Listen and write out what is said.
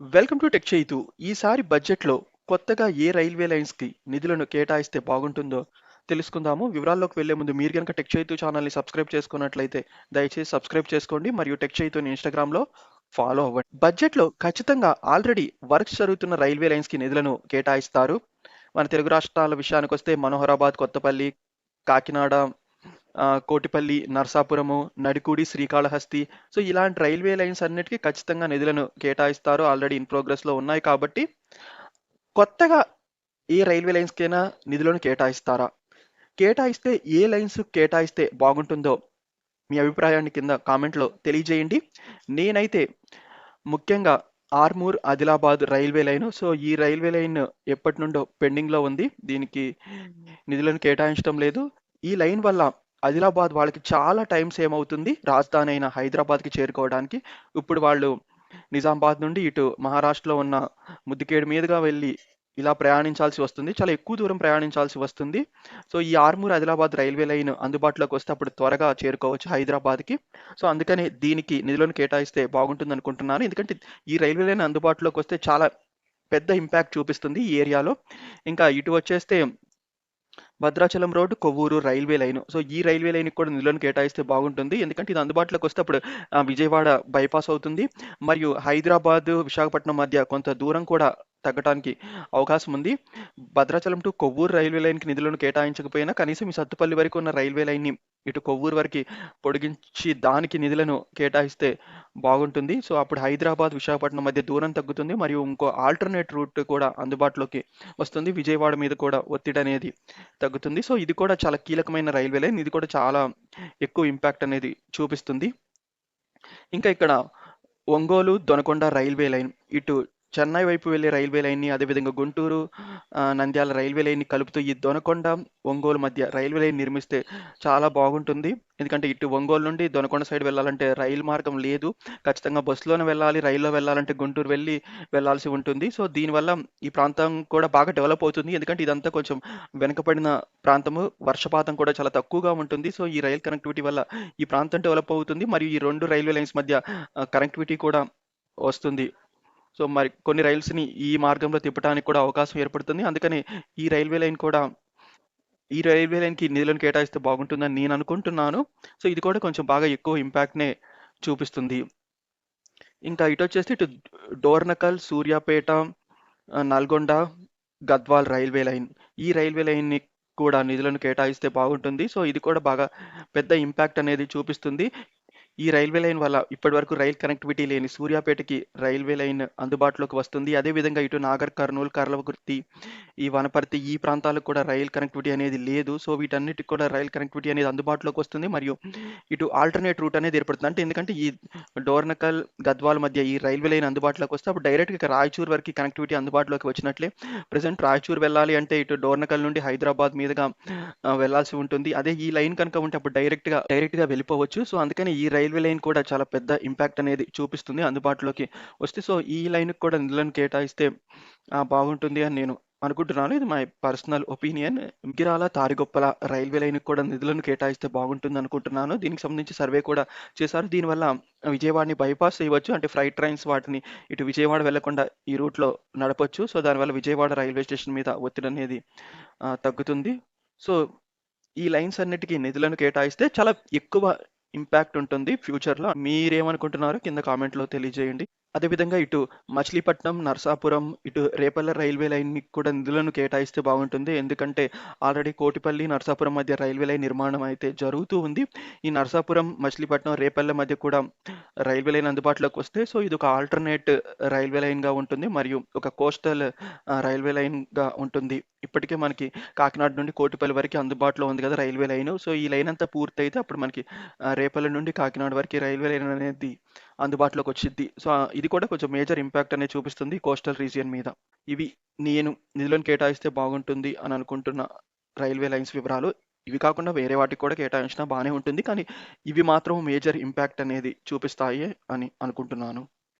Welcome to tech Chaitu ఈసారి బడ్జెట్లో కొత్తగా ఏ రైల్వే లైన్స్కి నిధులను కేటాయిస్తే బాగుంటుందో తెలుసుకుందాము. వివరాల్లోకి వెళ్ళే ముందు మీరు కనుక టెక్ చైతు ఛానల్ని సబ్స్క్రైబ్ చేసుకున్నట్లయితే దయచేసి సబ్స్క్రైబ్ చేసుకోండి మరియు టెక్ చైతుని ఇన్స్టాగ్రామ్లో ఫాలో అవ్వండి. బడ్జెట్లో ఖచ్చితంగా ఆల్రెడీ వర్క్స్ జరుగుతున్న రైల్వే లైన్స్కి నిధులను కేటాయిస్తారు. మన తెలుగు రాష్ట్రాల విషయానికి వస్తే మనోహరాబాద్ కొత్తపల్లి కాకినాడ కోటిపల్లి నర్సాపురము నడికూడి శ్రీకాళహస్తి. సో ఇలాంటి రైల్వే లైన్స్ అన్నిటికీ ఖచ్చితంగా నిధులను కేటాయిస్తారు. ఆల్రెడీ ఇన్ ప్రోగ్రెస్లో ఉన్నాయి కాబట్టి. కొత్తగా ఏ రైల్వే లైన్స్కైనా నిధులను కేటాయిస్తారా? కేటాయిస్తే ఏ లైన్స్ కేటాయిస్తే బాగుంటుందో మీ అభిప్రాయాన్ని కింద కామెంట్లో తెలియజేయండి. నేనైతే ముఖ్యంగా Armoor Adilabad railway line. So ఈ రైల్వే లైన్ ఎప్పటి నుండో పెండింగ్లో ఉంది. దీనికి నిధులను కేటాయించడం లేదు. ఈ లైన్ వల్ల ఆదిలాబాద్ వాళ్ళకి చాలా టైం సేవ్ అవుతుంది. రాజధాని అయిన హైదరాబాద్కి చేరుకోవడానికి. ఇప్పుడు వాళ్ళు నిజామాబాద్ నుండి ఇటు మహారాష్ట్రలో ఉన్న ముద్దికేడు మీదుగా వెళ్ళి ఇలా ప్రయాణించాల్సి వస్తుంది. చాలా ఎక్కువ దూరం ప్రయాణించాల్సి వస్తుంది. సో ఈ ఆర్మూర్ ఆదిలాబాద్ రైల్వే లైన్ అందుబాటులోకి వస్తే అప్పుడు త్వరగా చేరుకోవచ్చు హైదరాబాద్కి. సో అందుకని దీనికి నిధులను కేటాయిస్తే బాగుంటుంది అనుకుంటున్నాను. ఎందుకంటే ఈ రైల్వే లైన్ అందుబాటులోకి వస్తే చాలా పెద్ద ఇంపాక్ట్ చూపిస్తుంది ఈ ఏరియాలో. ఇంకా ఇటు వచ్చేస్తే Bhadrachalam road Kovvur railway line. So ఈ రైల్వే లైన్కి కూడా నిధులను కేటాయిస్తే బాగుంటుంది. ఎందుకంటే ఇది అందుబాటులోకి వస్తే అప్పుడు ఆ, విజయవాడ బైపాస్ అవుతుంది. మరియు హైదరాబాద్ విశాఖపట్నం మధ్య కొంత దూరం కూడా తగ్గడానికి అవకాశం ఉంది. భద్రాచలం టు కొవ్వూరు రైల్వే లైన్కి నిధులను కేటాయించకపోయినా కనీసం ఈ సత్తుపల్లి వరకు ఉన్న రైల్వే లైన్ని ఇటు కొవ్వూరు వరకు పొడిగించి దానికి నిధులను కేటాయిస్తే బాగుంటుంది. సో అప్పుడు హైదరాబాద్ విశాఖపట్నం మధ్య దూరం తగ్గుతుంది. మరియు ఇంకో ఆల్టర్నేట్ రూట్ కూడా అందుబాటులోకి వస్తుంది. విజయవాడ మీద కూడా ఒత్తిడి అనేది తగ్గుతుంది. సో ఇది కూడా చాలా కీలకమైన రైల్వే లైన్. ఇది కూడా చాలా ఎక్కువ ఇంపాక్ట్ అనేది చూపిస్తుంది. ఇంకా ఇక్కడ ఒంగోలు దొనకొండ రైల్వే లైన్ ఇటు చెన్నై వైపు వెళ్ళే రైల్వే లైన్ని అదేవిధంగా గుంటూరు నంద్యాల రైల్వే లైన్ని కలుపుతూ ఈ దొనకొండ ఒంగోలు మధ్య రైల్వే లైన్ నిర్మిస్తే చాలా బాగుంటుంది. ఎందుకంటే ఇటు ఒంగోలు నుండి దొనకొండ సైడ్ వెళ్ళాలంటే రైలు మార్గం లేదు. ఖచ్చితంగా బస్సులోనే వెళ్ళాలి రైల్లో వెళ్ళాలంటే గుంటూరు వెళ్ళి వెళ్ళాల్సి ఉంటుంది. సో దీనివల్ల ఈ ప్రాంతం కూడా బాగా డెవలప్ అవుతుంది. ఎందుకంటే ఇదంతా కొంచెం వెనుకబడిన ప్రాంతము వర్షపాతం కూడా చాలా తక్కువగా ఉంటుంది. సో ఈ రైల్ కనెక్టివిటీ వల్ల ఈ ప్రాంతం డెవలప్ అవుతుంది. మరియు ఈ రెండు రైల్వే లైన్స్ మధ్య కనెక్టివిటీ కూడా వస్తుంది. సో మరి కొన్ని రైల్స్ని ఈ మార్గంలో తిప్పడానికి కూడా అవకాశం ఏర్పడుతుంది. అందుకని ఈ రైల్వే లైన్ కూడా ఈ రైల్వే లైన్కి నిధులను కేటాయిస్తే బాగుంటుందని నేను అనుకుంటున్నాను. సో ఇది కూడా కొంచెం బాగా ఎక్కువ ఇంపాక్ట్నే చూపిస్తుంది. ఇంకా ఇటు వచ్చేసి ఇటు డోర్నకల్ సూర్యాపేట నల్గొండ గద్వాల్ రైల్వే లైన్. ఈ రైల్వే లైన్ని కూడా నిధులను కేటాయిస్తే బాగుంటుంది. సో ఇది కూడా బాగా పెద్ద ఇంపాక్ట్ అనేది చూపిస్తుంది. ఈ రైల్వే లైన్ వల్ల ఇప్పటివరకు రైల్ కనెక్టివిటీ లేని సూర్యాపేటకి రైల్వే లైన్ అందుబాటులోకి వస్తుంది. అదేవిధంగా ఇటు నాగర్ కర్నూలు కర్లవకుర్తి ఈ వనపర్తి ఈ ప్రాంతాలకు కూడా రైల్ కనెక్టివిటీ అనేది లేదు. సో వీటన్నిటికి కూడా రైల్ కనెక్టివిటీ అనేది అందుబాటులోకి వస్తుంది. మరియు ఇటు ఆల్టర్నేట్ రూట్ అనేది ఏర్పడుతుంది. అంటే ఎందుకంటే ఈ డోర్నకల్ గద్వాల్ మధ్య ఈ రైల్వే లైన్ అందుబాటులోకి వస్తే అప్పుడు డైరెక్ట్గా రాయచూర్ వరకు కనెక్టివిటీ అందుబాటులోకి వచ్చినట్లే ప్రజెంట్ రాయచూర్ వెళ్ళాలి అంటే ఇటు డోర్నకల్ నుండి హైదరాబాద్ మీదుగా వెళ్ళాల్సి ఉంటుంది. అదే ఈ లైన్ కనుక ఉంటే అప్పుడు డైరెక్ట్గా డైరెక్ట్గా వెళ్ళిపోవచ్చు. సో అందుకని ఈ రైల్వే లైన్ కూడా చాలా పెద్ద ఇంపాక్ట్ అనేది చూపిస్తుంది అందుబాటులోకి వస్తే. సో ఈ లైన్కి కూడా నిధులను కేటాయిస్తే బాగుంటుంది అని నేను అనుకుంటున్నాను. ఇది మై పర్సనల్ ఒపీనియన్. గిరాల తారిగొప్పల రైల్వే లైన్కి కూడా నిధులను కేటాయిస్తే బాగుంటుంది అనుకుంటున్నాను. దీనికి సంబంధించి సర్వే కూడా చేశారు. దీనివల్ల విజయవాడని బైపాస్ చేయవచ్చు. అంటే ఫ్రైట్ ట్రైన్స్ వాటిని ఇటు విజయవాడ వెళ్ళకుండా ఈ రూట్లో నడపచ్చు. సో దానివల్ల విజయవాడ రైల్వే స్టేషన్ మీద ఒత్తిడి అనేది తగ్గుతుంది. సో ఈ లైన్స్ అన్నిటికీ నిధులను కేటాయిస్తే చాలా ఎక్కువ ఇంపాక్ట్ ఉంటుంది ఫ్యూచర్లో. మీరేమనుకుంటున్నారో కింద కామెంట్లో తెలియజేయండి. అదేవిధంగా ఇటు మచిలీపట్నం నర్సాపురం ఇటు రేపల్ల రైల్వే లైన్కి కూడా నిధులను కేటాయిస్తే బాగుంటుంది. ఎందుకంటే ఆల్రెడీ కోటిపల్లి నర్సాపురం మధ్య రైల్వే లైన్ నిర్మాణం అయితే జరుగుతూ ఉంది. ఈ నర్సాపురం మచిలీపట్నం రేపల్ల మధ్య కూడా రైల్వే లైన్ అందుబాటులోకి వస్తే సో ఇది ఒక ఆల్టర్నేట్ రైల్వే లైన్గా ఉంటుంది. మరియు ఒక కోస్టల్ రైల్వే లైన్గా ఉంటుంది. ఇప్పటికే మనకి కాకినాడ నుండి కోటిపల్లి వరకు అందుబాటులో ఉంది కదా రైల్వే లైన్. సో ఈ లైన్ అంతా పూర్తయితే అప్పుడు మనకి రేపల్లి నుండి కాకినాడ వరకు రైల్వే లైన్ అనేది అందుబాటులోకి వచ్చింది సో ఇది కూడా కొంచెం మేజర్ ఇంపాక్ట్ అనేది చూపిస్తుంది కోస్టల్ రీజియన్ మీద. ఇవి నేను నిధులను కేటాయిస్తే బాగుంటుంది అని అనుకుంటున్న రైల్వే లైన్స్ వివరాలు. ఇవి కాకుండా వేరే వాటికి కూడా కేటాయించినా బాగానే ఉంటుంది. కానీ ఇవి మాత్రం మేజర్ ఇంపాక్ట్ అనేది చూపిస్తాయి అని అనుకుంటున్నాను.